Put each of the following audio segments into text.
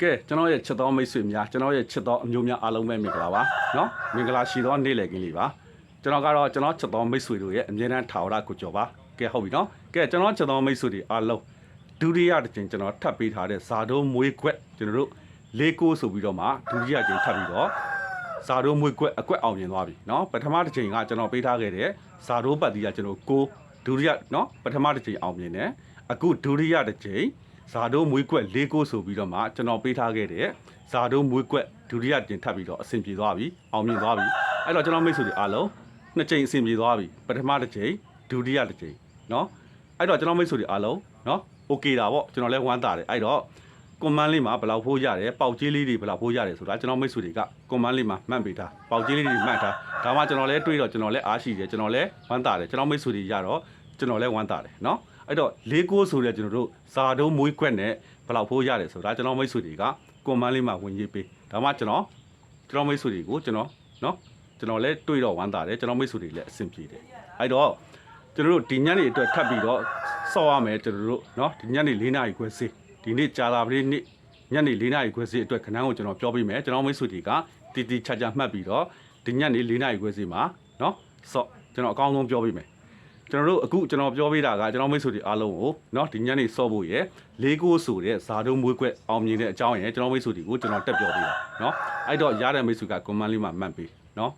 ကဲကျွန်တော်ရဲ့ချစ်တော်မိတ်ဆွေများကျွန်တော်ရဲ့ချစ်တော်အမျိုးများအားလုံးပဲမင်္ဂလာပါเนาะမင်္ဂလာရှိသောနေ့လည်ခင်းလေးပါကျွန်တော်ကတော့ကျွန်တော်ချစ်တော်မိတ်ဆွေတို့ရဲ့အမြဲတမ်းထာဝရကိုကြော်ပါကဲဟုတ်ပြီเนาะကဲကျွန်တော်ချစ်တော်မိတ်ဆွေတွေအားလုံးဒုတိယတစ်ချိန်ကျွန်တော်ထပ်ပေးထားတဲ့ဇာတိုးမွေးခွက်ကျွန်တော်တို့လေးကိုဆိုပြီးတော့မှဒုတိယချိန်ထပ်ပြီးတော့ဇာတိုးမွေးခွက်အကွက်အောင်မြင်သွားပြီเนาะပထမတစ်ချိန်ကကျွန်တော်ပေးထားခဲ့တဲ့ဇာတိုးပတ်တီးကကျွန်တော်ကိုဒုတိယเนาะပထမတစ်ချိန်အောင်မြင်တယ်အခုဒုတိယတစ်ချိန် ဇာတိုးမွေးကွက်၄ကိုဆိုပြီးတော့မှကျွန်တော်ပေးထားခဲ့တဲ့ဇာတိုးမွေးကွက်ဒုတိယတင်ထပ်ပြီးတော့အဆင်ပြေသွားပြီအောင်မြင်သွားပြီအဲ့တော့ကျွန်တော်မိတ်ဆွေတွေအားလုံးနှစ်ကြိမ်အဆင်ပြေသွားပြီပထမတစ်ကြိမ်ဒုတိယတစ်ကြိမ်เนาะအဲ့တော့ကျွန်တော်မိတ်ဆွေတွေအားလုံးเนาะโอเคတာပေါ့ကျွန်တော်လည်းဝမ်းသာတယ်အဲ့တော့ကွန်မန်းလေးမှာဘယ်လောက်ဖိုးရတယ်ပေါက်ကြီးလေးတွေဘယ်လောက်ဖိုးရတယ်ဆိုတာကျွန်တော်မိတ်ဆွေတွေကကွန်မန်းလေးမှာမှတ်ပေးထားပေါက်ကြီးလေးတွေမှတ်ထားဒါမှကျွန်တော်လည်းတွေးတော့ကျွန်တော်လည်းအားရှိတယ်ကျွန်တော်လည်းဝမ်းသာတယ်ကျွန်တော်မိတ်ဆွေတွေရတော့ကျွန်တော်လည်းဝမ်းသာတယ်เนาะ အဲ့တော့လေးကိုဆိုတဲ့ကျွန်တော်တို့ဇာတုံးမွေးခွက်နဲ့ဘယ်လောက်ဖိုးရတယ်ဆိုတာကျွန်တော်မိတ်ဆွေတွေကကွန်မန်းလေးမှာဝင်ရေးပေးဒါမှကျွန်တော်ကျွန်တော်မိတ်ဆွေတွေကိုကျွန်တော်เนาะကျွန်တော်လည်းတွေးတော့ဝမ်းသာတယ်ကျွန်တော်မိတ်ဆွေတွေလည်းအဆင်ပြေတယ်အဲ့တော့ကျွန်တော်တို့ဒီညနေအတွက်ထပ်ပြီးတော့စောက်ရမယ်ကျွန်တော်တို့เนาะဒီညနေ၄နာရီခွဲစီဒီနေ့ကြာလာပြီနေ့ညနေ၄နာရီခွဲစီအတွက်ခဏကိုကျွန်တော်ပြောပေးမယ်ကျွန်တော်မိတ်ဆွေတွေကတီတီချာချာမှတ်ပြီးတော့ဒီညနေ၄နာရီခွဲစီမှာเนาะစော့ကျွန်တော်အကောင်းဆုံးပြောပေးမယ် ကျွန်တော်တို့အခုကျွန်တော်ပြောပေးတာကကျွန်တော်မိတ်ဆွေတွေအားလုံးကိုเนาะဒီညနေစော့ဖို့ရယ်လေးကိုဆိုတဲ့ဇာတုံးမွေးကွက်အောင်မြင်တဲ့အကြောင်းရယ်ကျွန်တော်မိတ်ဆွေတွေကိုကျွန်တော်တက်ပြောပေးတာเนาะအဲ့တော့ရတဲ့မိတ်ဆွေက comment လေးမှာမှတ်ပေးเนาะ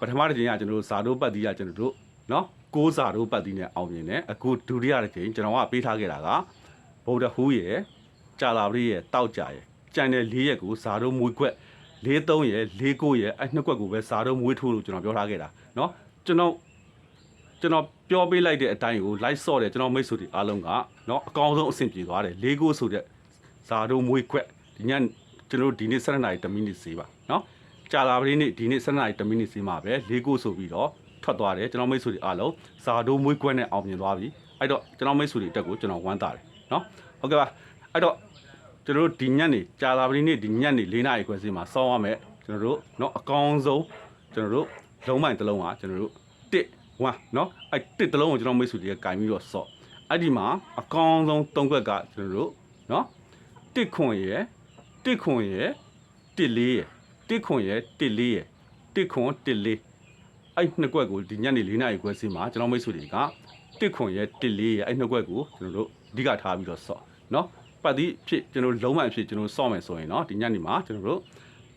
ပထမတစ်ချိန်ကကျွန်တော်တို့ဇာတုံးပတ်တီးကကျွန်တော်တို့เนาะကိုးဇာတုံးပတ်တီးနဲ့အောင်မြင်တယ်အခုဒုတိယတစ်ချိန်ကျွန်တော်ကပေးထားခဲ့တာကဗုဒ္ဓဟူးရယ်ကြာလာပရိရယ်တောက်ကြရယ်ကြံတဲ့၄ရက်ကိုဇာတုံးမွေးကွက်၄၃ရယ်၄၉ရယ်အဲ့နှစ်ကွက်ကိုပဲဇာတုံးမွေးထိုးလို့ကျွန်တော်ပြောထားခဲ့တာเนาะကျွန်တော် ကျွန်တော်ပြောပေးလိုက်တဲ့အတိုင်းကို live ဆော့တယ်ကျွန်တော်မိတ်ဆွေတွေအားလုံးကเนาะအကောင်းဆုံးအဆင်ပြေသွားတယ်လေးကိုဆိုတဲ့ဇာတို့မွေးခွက်ဒီညကျွန်တော်တို့ဒီနေ့7နာရီ10မိနစ်စီးပါเนาะကြာလာပြီနေ့ဒီနေ့7နာရီ10မိနစ်စီးမှာပဲလေးကိုဆိုပြီးတော့ထွက်သွားတယ်ကျွန်တော်မိတ်ဆွေတွေအားလုံးဇာတို့မွေးခွက်နဲ့အောင်မြင်သွားပြီအဲ့တော့ကျွန်တော်မိတ်ဆွေတွေတက်ကိုကျွန်တော်ဝမ်းသာတယ်เนาะဟုတ်ကဲ့ပါအဲ့တော့ကျွန်တော်တို့ဒီညနေကြာလာပြီနေ့ဒီညနေ4နာရီခွဲစီးမှာစောင်းရမယ်ကျွန်တော်တို့เนาะအကောင်းဆုံးကျွန်တော်တို့လုံးမိုင်တစ်လုံးကကျွန်တော်တို့တစ် ဝါနော်အဲ့တစ်တလုံးကိုကျွန်တော်မိတ်ဆွေတွေကင်ပြီးတော့ဆော့အဲ့ဒီမှာအကောင်းဆုံးသုံးခွက်ကကျွန်တော်တို့နော်တစ်ခွန်ရယ်တစ်ခွန်ရယ်တစ်လေးရယ်တစ်ခွန်ရယ်တစ်လေးရယ်တစ်ခွန်တစ်လေးအဲ့နှစ်ခွက်ကိုဒီညနေ၄နာရီခွဲစီမှာကျွန်တော်မိတ်ဆွေတွေကတစ်ခွန်ရယ်တစ်လေးရယ်အဲ့နှစ်ခွက်ကိုကျွန်တော်တို့အဓိကထားပြီးတော့ဆော့နော်ပတ်သီးဖြစ်ကျွန်တော်လုံးဝဖြစ်ကျွန်တော်ဆော့မယ်ဆိုရင်နော်ဒီညနေမှာကျွန်တော်တို့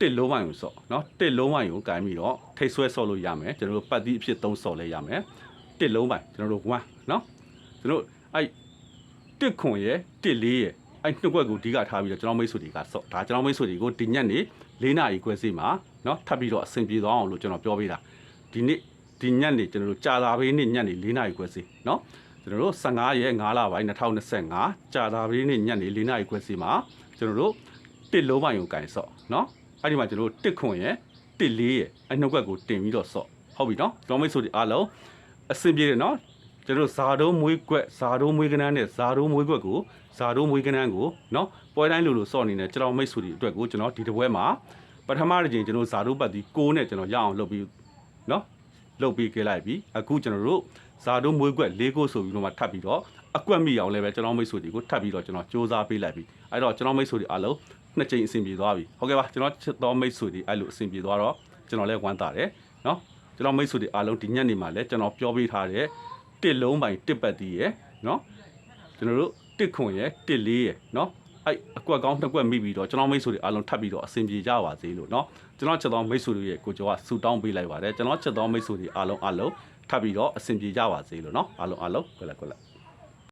တစ်လုံးဝိုင်ကိုဆော့နော်တစ်လုံးဝိုင်ကိုကင်ပြီးတော့ထိတ်ဆွဲဆော့လို့ရမယ်ကျွန်တော်တို့ပတ်သီးအဖြစ်သုံးဆော့လဲရမယ်တစ်လုံးဝိုင်ကျွန်တော်တို့1နော်ကျွန်တော်အဲ့တစ်ခွန်ရဲ့တစ်လေးရဲ့အဲ့နှစ်ခွက်ကိုဒီကထားပြီးတော့ကျွန်တော်မိတ်ဆွေတွေကဆော့ဒါကျွန်တော်မိတ်ဆွေတွေကိုဒီညက်နေ၄နာရီခွဲစီမှာနော်ထပ်ပြီးတော့အဆင်ပြေသွားအောင်လို့ကျွန်တော်ပြောပေးတာဒီနေ့ဒီညက်နေကျွန်တော်တို့ကြာသာပေးနေ့ညက်နေ၄နာရီခွဲစီနော်ကျွန်တော်တို့15ရက်5လပိုင်း2025ကြာသာပေးနေ့ညက်နေ၄နာရီခွဲစီမှာကျွန်တော်တို့တစ်လုံးပိုင်းကိုကင်ဆော့နော် အဲ့ဒီမှာကျွန်တော်တို့တစ်ခွန်ရယ်တစ်လေးရယ်အဲ့နှုတ်ကွက်ကိုတင်ပြီးတော့ဆော့ဟုတ်ပြီနော်ကျွန်တော်မိတ်ဆွေတွေအားလုံးအဆင်ပြေတယ်နော်ကျွန်တော်တို့ဇာတုံးမွေးကွက်ဇာတုံးမွေးကနန်းနဲ့ဇာတုံးမွေးကွက်ကိုဇာတုံးမွေးကနန်းကိုနော်ပွဲတိုင်းလိုလိုဆော့နေတယ်ကျွန်တော်မိတ်ဆွေတွေအတွက်ကိုကျွန်တော်ဒီတစ်ပွဲမှာပထမတစ်ချိန်ကျွန်တော်ဇာတုံးပတ်ဒီ6နဲ့ကျွန်တော်ရအောင်လုပ်ပြီးနော်လုပ်ပြီးခဲ့လိုက်ပြီအခုကျွန်တော်တို့ဇာတုံးမွေးကွက်၄ကိုဆိုပြီးတော့မှထပ်ပြီးတော့အကွက်မိအောင်လည်းပဲကျွန်တော်မိတ်ဆွေတွေကိုထပ်ပြီးတော့ကျွန်တော်စူးစမ်းပေးလိုက်ပြီအဲ့တော့ကျွန်တော်မိတ်ဆွေတွေအားလုံး နှစ်ကြိမ်အဆင်ပြေသွားပြီဟုတ်ကဲ့ပါကျွန်တော်ချစ်တော်မိတ်ဆွေတွေအဲ့လိုအဆင်ပြေသွားတော့ကျွန်တော်လည်းဝမ်းသာတယ်เนาะကျွန်တော်မိတ်ဆွေတွေအားလုံးဒီညနေမှာလည်းကျွန်တော်ပြောပေးထားတဲ့တစ်လုံးပိုင်တစ်ပတ်တီးရယ်เนาะကျွန်တော်တို့တစ်ခွန်ရယ်တစ်လေးရယ်เนาะအဲ့အကွက်ကောင်းနှစ်ကွက်မိပြီးတော့ကျွန်တော်မိတ်ဆွေတွေအားလုံးထပ်ပြီးတော့အဆင်ပြေကြပါစေလို့เนาะကျွန်တော်ချစ်တော်မိတ်ဆွေတွေရဲ့ကိုကျော်ကဆူတောင်းပေးလိုက်ပါတယ်ကျွန်တော်ချစ်တော်မိတ်ဆွေတွေအားလုံးအားလုံးထပ်ပြီးတော့အဆင်ပြေကြပါစေလို့เนาะအားလုံးအားလုံးခွက်လက်ခွက်လက်